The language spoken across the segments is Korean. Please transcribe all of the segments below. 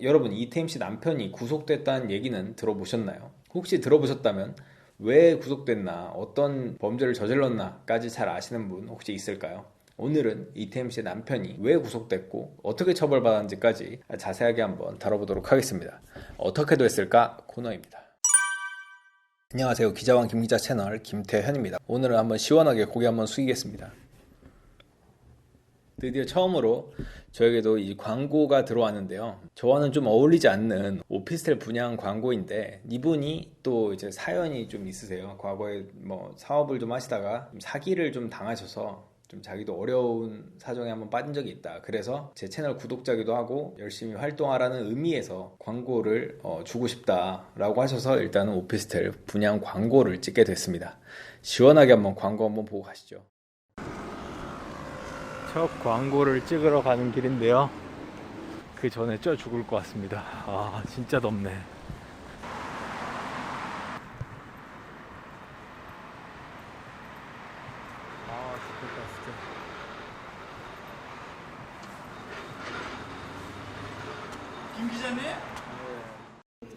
여러분 이태임 씨 남편이 구속됐다는 얘기는 들어보셨나요? 혹시 들어보셨다면 왜 구속됐나, 어떤 범죄를 저질렀나까지 잘 아시는 분 혹시 있을까요? 오늘은 이태임 씨의 남편이 왜 구속됐고 어떻게 처벌받았는지까지 자세하게 한번 다뤄보도록 하겠습니다. 어떻게 됐을까 코너입니다. 안녕하세요. 기자왕 김기자 채널 김태현입니다. 오늘은 한번 시원하게 고개 한번 숙이겠습니다. 드디어 처음으로 저에게도 이 광고가 들어왔는데요. 저와는 좀 어울리지 않는 오피스텔 분양 광고인데 이분이 또 이제 사연이 좀 있으세요. 과거에 뭐 사업을 좀 하시다가 좀 사기를 좀 당하셔서 좀 자기도 어려운 사정에 한번 빠진 적이 있다. 그래서 제 채널 구독자기도 하고 열심히 활동하라는 의미에서 광고를 어, 주고 싶다라고 하셔서 일단은 오피스텔 분양 광고를 찍게 됐습니다. 시원하게 한번 광고 한번 보고 가시죠. 첫 광고를 찍으러 가는 길인데요. 그 전에 쪄 죽을 것 같습니다. 아, 진짜 덥네. 아, 죽겠다, 진짜. 김 기자님?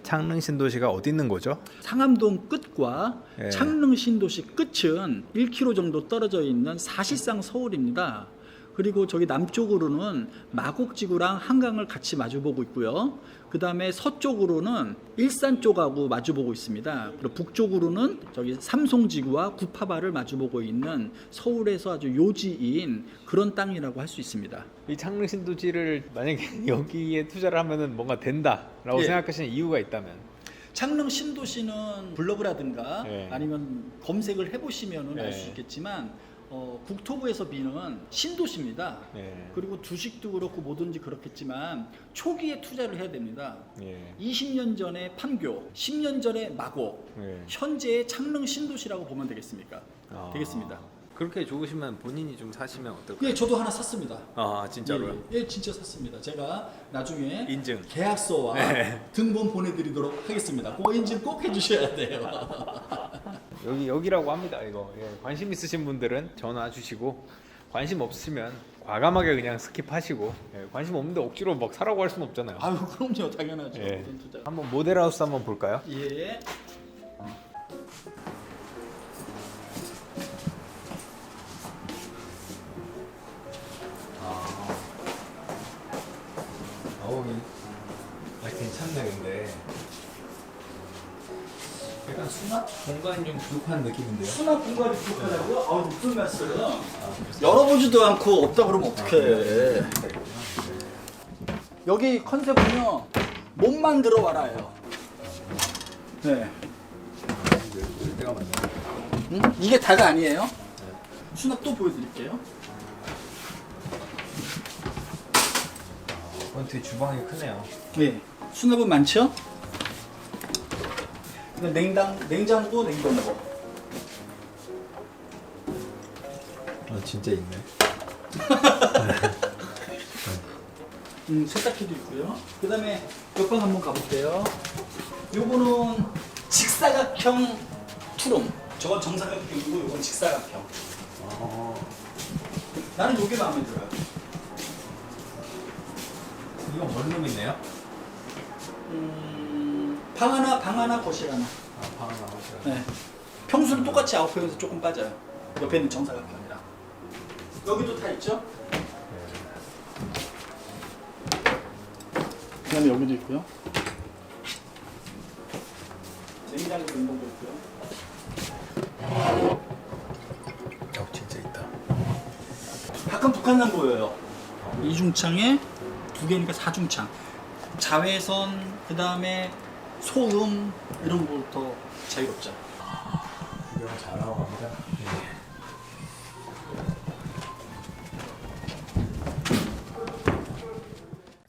창릉 신도시가 어디 있는 거죠? 상암동 끝과 예. 창릉 신도시 끝은 1km 정도 떨어져 있는 사실상 서울입니다. 그리고 저기 남쪽으로는 마곡지구랑 한강을 같이 마주보고 있고요. 그 다음에 서쪽으로는 일산 쪽하고 마주보고 있습니다. 그리고 북쪽으로는 저기 삼송지구와 구파바를 마주보고 있는 서울에서 아주 요지인 그런 땅이라고 할 수 있습니다. 이 창릉 신도시를 만약에 여기에 투자를 하면은 뭔가 된다라고 예. 생각하시는 이유가 있다면 창릉 신도시는 블로그라든가 네. 아니면 검색을 해보시면 네. 알수 있겠지만 어, 국토부에서 비는 신도시입니다. 예. 그리고 주식도 그렇고 뭐든지 그렇겠지만 초기에 투자를 해야 됩니다. 예. 20년 전에 판교, 10년 전에 마곡, 예. 현재의 창릉 신도시라고 보면 되겠습니까? 아. 되겠습니다. 그렇게 좋으시면 본인이 좀 사시면 어떨까요? 예, 저도 하나 샀습니다. 아, 진짜로요? 예, 예, 진짜 샀습니다. 제가 나중에 인증. 계약서와 네. 등본 보내드리도록 하겠습니다. 그 인증 꼭 해주셔야 돼요. 여기 여기라고 합니다. 이거 예, 관심 있으신 분들은 전화 주시고 관심 없으면 과감하게 그냥 스킵하시고 예, 관심 없는데 억지로 막 사라고 할 수는 없잖아요. 아유 그럼요 당연하죠. 예. 모든 투자. 한번 모델하우스 한번 볼까요? 예. 어우, 아, 괜찮네 근데 약간 수납 공간이 좀 부족한 느낌인데요. 수납 공간이 부족하다고요? 아 무슨 말씀이요? 열어보지도 않고 없다 그러면 어떡해. 여기 컨셉은요 몸만 들어와라요. 네. 음? 이게 다가 아니에요? 수납 또 보여드릴게요. 이건 되게 주방이 크네요. 네. 수납은 많죠? 근데 냉장 냉장고 냉동고. 아 진짜 있네. 음, 세탁기도 있고요. 그 다음에 옆방 한번 가볼게요. 요거는 직사각형 투룸. 저건 정사각형이고 요건 직사각형. 나는 요게 마음에 들어요. 이건 원룸이네요. 음, 방 하나, 방 하나, 거실 하나. 아방 나오시라. 네. 평수는 똑같이 아웃평에서 조금 빠져요. 옆에는 정사각형이라. 여기도 다 있죠? 그 다음에 여기도 있고요. 냉장고 냉동고 있고요. 어 진짜 있다. 가끔 북한산 보여요. 이중창에 두 개니까 사중창. 자외선, 그 다음에 소음 이런 거부터 자유롭죠. 구경 잘하고 갑니다.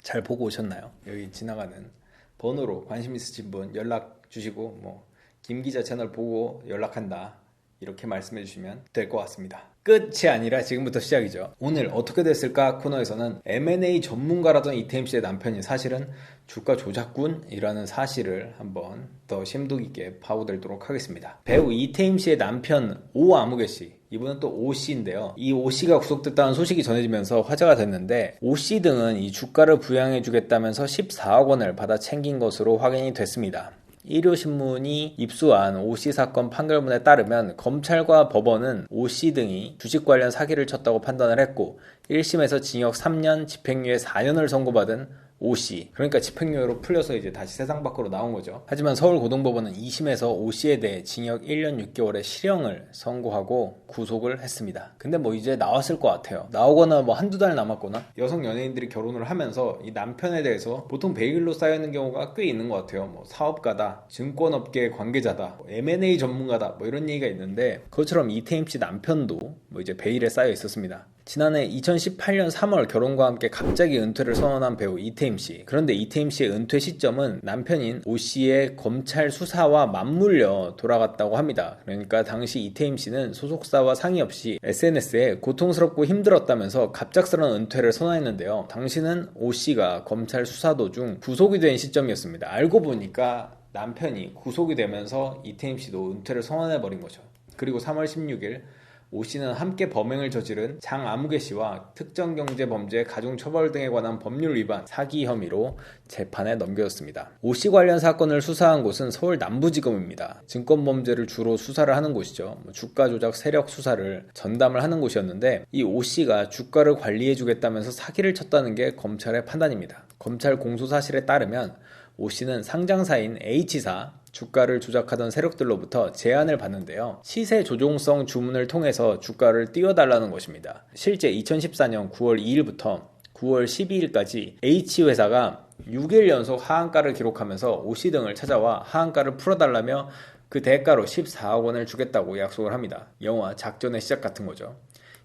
잘 보고 오셨나요? 여기 지나가는 번호로 관심 있으신 분 연락 주시고 뭐 김 기자 채널 보고 연락한다 이렇게 말씀해 주시면 될 것 같습니다. 끝이 아니라 지금부터 시작이죠. 오늘 어떻게 됐을까 코너에서는 M&A 전문가라던 이태임 씨의 남편이 사실은 주가 조작꾼이라는 사실을 한번 더 심도 깊게 파고들도록 하겠습니다. 배우 이태임 씨의 남편 오아무개 씨 이분은 또 O 씨인데요. 이 O 씨가 구속됐다는 소식이 전해지면서 화제가 됐는데 O 씨 등은 이 주가를 부양해주겠다면서 14억 원을 받아 챙긴 것으로 확인이 됐습니다. 일요신문이 입수한 오씨 사건 판결문에 따르면 검찰과 법원은 오씨 등이 주식 관련 사기를 쳤다고 판단을 했고 1심에서 징역 3년, 집행유예 4년을 선고받은 오씨 그러니까 집행유예로 풀려서 이제 다시 세상 밖으로 나온 거죠. 하지만 서울고등법원은 2심에서 오씨에 대해 징역 1년 6개월의 실형을 선고하고 구속을 했습니다. 근데 뭐 이제 나왔을 것 같아요. 나오거나 뭐 한두 달 남았거나 여성 연예인들이 결혼을 하면서 이 남편에 대해서 보통 베일로 쌓여 있는 경우가 꽤 있는 것 같아요. 뭐 사업가다, 증권업계 관계자다, 뭐 M&A 전문가다 뭐 이런 얘기가 있는데 그것처럼 이태임 씨 남편도 뭐 이제 베일에 쌓여 있었습니다. 지난해 2018년 3월 결혼과 함께 갑자기 은퇴를 선언한 배우 이태임 씨. 그런데 이태임 씨의 은퇴 시점은 남편인 오 씨의 검찰 수사와 맞물려 돌아갔다고 합니다. 그러니까 당시 이태임 씨는 소속사와 상의 없이 SNS에 고통스럽고 힘들었다면서 갑작스러운 은퇴를 선언했는데요. 당시는 오 씨가 검찰 수사 도중 구속이 된 시점이었습니다. 알고 보니까 남편이 구속이 되면서 이태임 씨도 은퇴를 선언해버린 거죠. 그리고 3월 16일 오 씨는 함께 범행을 저지른 장아무개 씨와 특정 경제 범죄 가중 처벌 등에 관한 법률 위반 사기 혐의로 재판에 넘겨졌습니다. 오 씨 관련 사건을 수사한 곳은 서울 남부지검입니다. 증권 범죄를 주로 수사를 하는 곳이죠. 뭐 주가 조작 세력 수사를 전담을 하는 곳이었는데 이 오 씨가 주가를 관리해주겠다면서 사기를 쳤다는 게 검찰의 판단입니다. 검찰 공소 사실에 따르면 오 씨는 상장사인 H사 주가를 조작하던 세력들로부터 제안을 받는데요. 시세 조종성 주문을 통해서 주가를 띄워달라는 것입니다. 실제 2014년 9월 2일부터 9월 12일까지 H회사가 6일 연속 하한가를 기록하면서 오씨 등을 찾아와 하한가를 풀어달라며 그 대가로 14억 원을 주겠다고 약속을 합니다. 영화 작전의 시작 같은 거죠.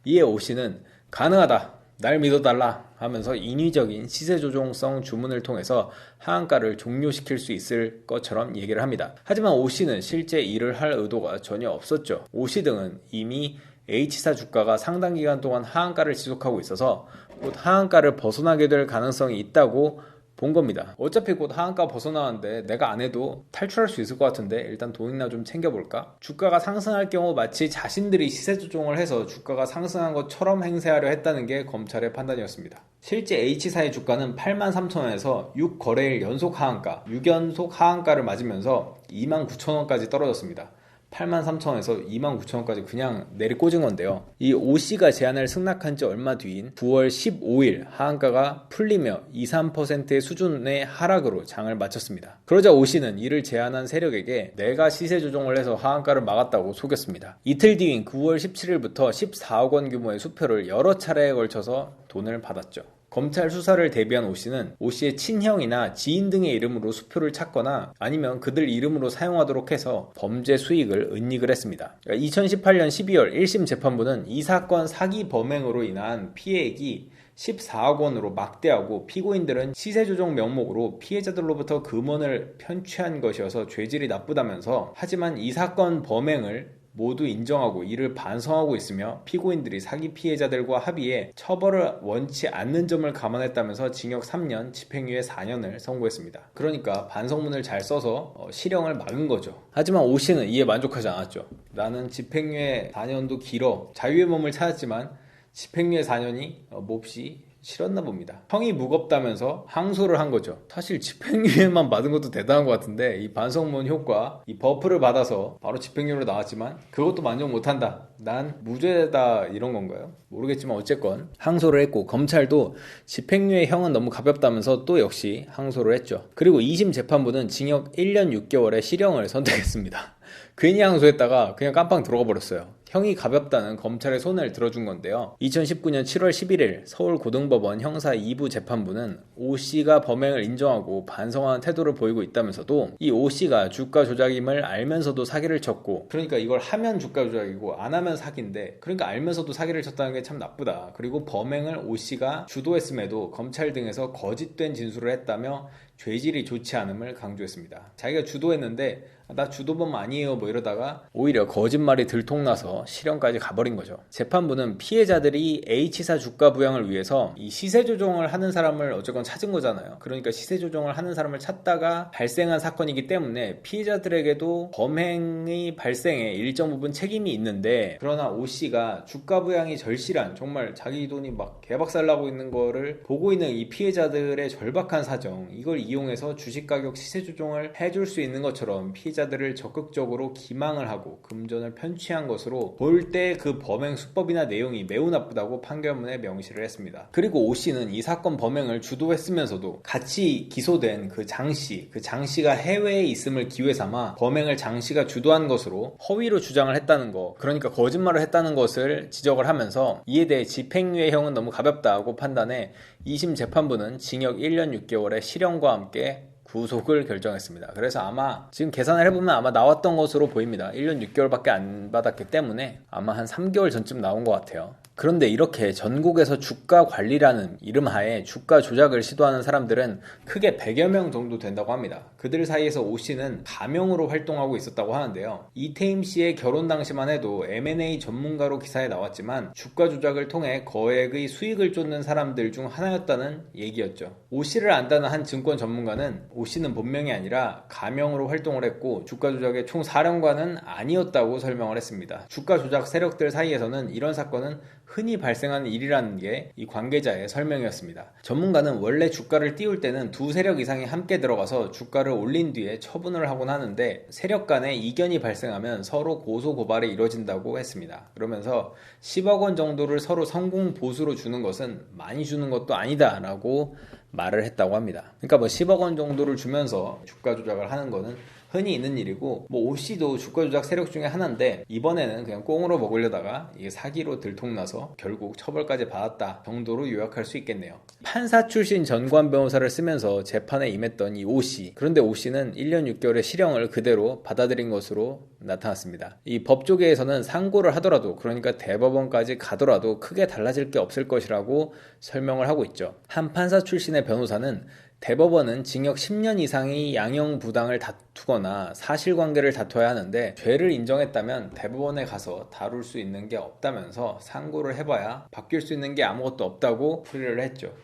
이에 오씨는 가능하다. 날 믿어달라 하면서 인위적인 시세 조종성 주문을 통해서 하한가를 종료시킬 수 있을 것처럼 얘기를 합니다. 하지만 오 씨는 실제 일을 할 의도가 전혀 없었죠. 오 씨 등은 이미 H사 주가가 상당 기간 동안 하한가를 지속하고 있어서 곧 하한가를 벗어나게 될 가능성이 있다고 본 겁니다. 어차피 곧 하한가 벗어나는데 내가 안 해도 탈출할 수 있을 것 같은데 일단 돈이나 좀 챙겨볼까? 주가가 상승할 경우 마치 자신들이 시세 조종을 해서 주가가 상승한 것처럼 행세하려 했다는 게 검찰의 판단이었습니다. 실제 H사의 주가는 8만 3천원에서 6거래일 연속 하한가, 6연속 하한가를 맞으면서 2만 9천원까지 떨어졌습니다. 8만 3천원에서 2만 9천원까지 그냥 내리 꽂은 건데요. 이 오씨가 제안을 승낙한 지 얼마 뒤인 9월 15일 하한가가 풀리며 2, 3%의 수준의 하락으로 장을 마쳤습니다. 그러자 오씨는 이를 제안한 세력에게 내가 시세 조정을 해서 하한가를 막았다고 속였습니다. 이틀 뒤인 9월 17일부터 14억 원 규모의 수표를 여러 차례에 걸쳐서 돈을 받았죠. 검찰 수사를 대비한 오 씨는 오 씨의 친형이나 지인 등의 이름으로 수표를 찾거나 아니면 그들 이름으로 사용하도록 해서 범죄 수익을 은닉을 했습니다. 2018년 12월 1심 재판부는 이 사건 사기 범행으로 인한 피해액이 14억 원으로 막대하고 피고인들은 시세 조정 명목으로 피해자들로부터 금원을 편취한 것이어서 죄질이 나쁘다면서 하지만 이 사건 범행을 모두 인정하고 이를 반성하고 있으며 피고인들이 사기 피해자들과 합의해 처벌을 원치 않는 점을 감안했다면서 징역 3년, 집행유예 4년을 선고했습니다. 그러니까 반성문을 잘 써서 어, 실형을 막은 거죠. 하지만 오 씨는 이에 만족하지 않았죠. 나는 집행유예 4년도 길어 자유의 몸을 찾았지만 집행유예 4년이 어, 몹시 싫었나 봅니다. 형이 무겁다면서 항소를 한 거죠. 사실 집행유예만 받은 것도 대단한 것 같은데 이 반성문 효과, 이 버프를 받아서 바로 집행유예로 나왔지만 그것도 만족 못한다. 난 무죄다 이런 건가요? 모르겠지만 어쨌건 항소를 했고 검찰도 집행유예 형은 너무 가볍다면서 또 역시 항소를 했죠. 그리고 2심 재판부는 징역 1년 6개월의 실형을 선택했습니다. 괜히 항소했다가 그냥 깜빵 들어가 버렸어요. 형이 가볍다는 검찰의 손을 들어준 건데요. 2019년 7월 11일 서울고등법원 형사 2부 재판부는 오 씨가 범행을 인정하고 반성하는 태도를 보이고 있다면서도 이 오 씨가 주가 조작임을 알면서도 사기를 쳤고 그러니까 이걸 하면 주가 조작이고 안 하면 사기인데 그러니까 알면서도 사기를 쳤다는 게 참 나쁘다. 그리고 범행을 오 씨가 주도했음에도 검찰 등에서 거짓된 진술을 했다며 죄질이 좋지 않음을 강조했습니다. 자기가 주도했는데 아, 나 주도범 아니에요 뭐 이러다가 오히려 거짓말이 들통나서 실형까지 가버린 거죠. 재판부는 피해자들이 H사 주가 부양을 위해서 이 시세 조정을 하는 사람을 어쨌건 찾은 거잖아요. 그러니까 시세 조정을 하는 사람을 찾다가 발생한 사건이기 때문에 피해자들에게도 범행의 발생에 일정 부분 책임이 있는데 그러나 O 씨가 주가 부양이 절실한 정말 자기 돈이 막 개박살 나고 있는 거를 보고 있는 이 피해자들의 절박한 사정 이걸 이용해서 주식 가격 시세 조정을 해줄 수 있는 것처럼 피해자들을 적극적으로 기망을 하고 금전을 편취한 것으로 볼 때 그 범행 수법이나 내용이 매우 나쁘다고 판결문에 명시를 했습니다. 그리고 O 씨는 이 사건 범행을 주도했으면서도 같이 기소된 그 장 씨, 그 장 씨가 해외에 있음을 기회 삼아 범행을 장 씨가 주도한 것으로 허위로 주장을 했다는 거, 그러니까 거짓말을 했다는 것을 지적을 하면서 이에 대해 집행유예형은 너무 가볍다고 판단해 2심 재판부는 징역 1년 6개월의 실형과 함께 구속을 결정했습니다. 그래서 아마 지금 계산을 해보면 아마 나왔던 것으로 보입니다. 1년 6개월밖에 안 받았기 때문에 아마 한 3개월 전쯤 나온 것 같아요. 그런데 이렇게 전국에서 주가 관리라는 이름 하에 주가 조작을 시도하는 사람들은 크게 100여 명 정도 된다고 합니다. 그들 사이에서 오 씨는 가명으로 활동하고 있었다고 하는데요. 이태임 씨의 결혼 당시만 해도 M&A 전문가로 기사에 나왔지만 주가 조작을 통해 거액의 수익을 쫓는 사람들 중 하나였다는 얘기였죠. 오 씨를 안다는 한 증권 전문가는 오 씨는 본명이 아니라 가명으로 활동을 했고 주가 조작의 총 사령관은 아니었다고 설명을 했습니다. 주가 조작 세력들 사이에서는 이런 사건은 흔히 발생하는 일이라는 게 이 관계자의 설명이었습니다. 전문가는 원래 주가를 띄울 때는 두 세력 이상이 함께 들어가서 주가를 올린 뒤에 처분을 하곤 하는데 세력 간에 이견이 발생하면 서로 고소 고발이 이루어진다고 했습니다. 그러면서 10억 원 정도를 서로 성공 보수로 주는 것은 많이 주는 것도 아니다라고 말을 했다고 합니다. 그러니까 뭐 10억 원 정도를 주면서 주가 조작을 하는 거는 흔히 있는 일이고 뭐 오씨도 주가 조작 세력 중에 하나인데 이번에는 그냥 꽁으로 먹으려다가 이게 사기로 들통나서 결국 처벌까지 받았다 정도로 요약할 수 있겠네요. 판사 출신 전관 변호사를 쓰면서 재판에 임했던 이 오씨 그런데 오씨는 1년 6개월의 실형을 그대로 받아들인 것으로 나타났습니다. 이 법조계에서는 상고를 하더라도 그러니까 대법원까지 가더라도 크게 달라질 게 없을 것이라고 설명을 하고 있죠. 한 판사 출신의 변호사는 대법원은 징역 10년 이상의 양형 부당을 다투거나 사실관계를 다퉈야 하는데 죄를 인정했다면 대법원에 가서 다룰 수 있는 게 없다면서 상고를 해봐야 바뀔 수 있는 게 아무것도 없다고 풀이를 했죠.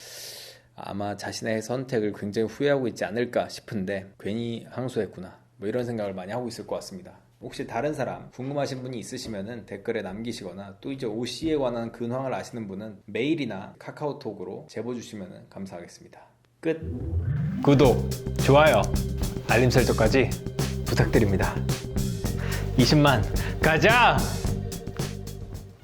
아마 자신의 선택을 굉장히 후회하고 있지 않을까 싶은데 괜히 항소했구나 뭐 이런 생각을 많이 하고 있을 것 같습니다. 혹시 다른 사람 궁금하신 분이 있으시면 댓글에 남기시거나 또 이제 OC에 관한 근황을 아시는 분은 메일이나 카카오톡으로 제보 주시면 감사하겠습니다. 끝. 구독, 좋아요, 알림 설정까지 부탁드립니다. 20만 가자!